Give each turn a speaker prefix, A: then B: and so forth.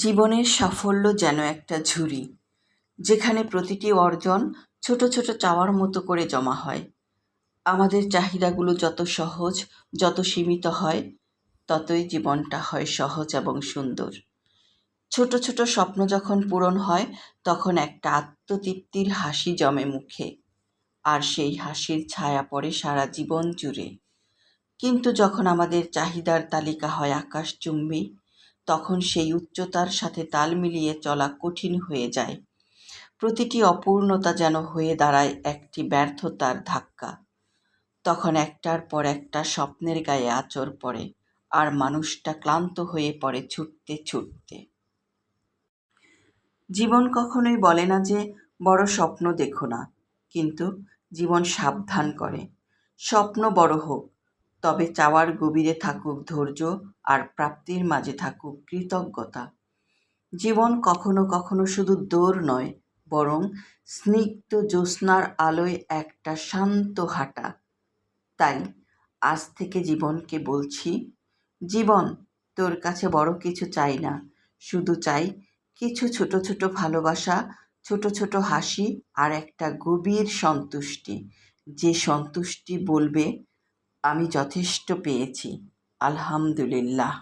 A: জীবনের সাফল্য যেন একটা ঝুড়ি যেখানে প্রতিটি অর্জন ছোট ছোট চাওয়ার মতো করে জমা হয়। আমাদের চাহিদাগুলো যত সহজ, যত সীমিত হয়, ততই জীবনটা হয় সহজ এবং সুন্দর। ছোট ছোট স্বপ্ন যখন পূরণ হয়, তখন একটা আত্মতৃপ্তির হাসি জমে মুখে, আর সেই হাসির ছায়া পড়ে সারা জীবন জুড়ে। কিন্তু যখন আমাদের চাহিদার তালিকা হয় আকাশচুম্বী তখন সেই উচ্চতার সাথে তাল মিলিয়ে চলা কঠিন হয়ে যায়। প্রতিটি অপূর্ণতা যেন হয়ে দাঁড়ায় একটি ব্যর্থতার ধাক্কা। তখন একটার পর একটা স্বপ্নের গায়ে আঁচড় পড়ে আর মানুষটা ক্লান্ত হয়ে পড়ে ছুটতে ছুটতে। জীবন কখনোই বলে না যে, বড় স্বপ্ন দেখো না। কিন্তু জীবন সাবধান করে। স্বপ্ন বড় হোক তবে চাওয়ার গভীরে থাকুক ধৈর্য আর প্রাপ্তির মাঝে থাকুক কৃতজ্ঞতা। জীবন কখনো কখনো শুধু দৌড় নয়, বরং স্নিগ্ধ জ্যোৎস্নার আলোয় একটা শান্ত হাঁটা। তাই আজ থেকে জীবনকে বলছি, জীবন, তোর কাছে বড় কিছু চাই না। শুধু চাই কিছু ছোট ছোট ভালোবাসা, ছোট ছোট হাসি আর একটা গভীর সন্তুষ্টি। যে সন্তুষ্টি বলবে আমি যথেষ্ট পেয়েছি আলহামদুলিল্লাহ।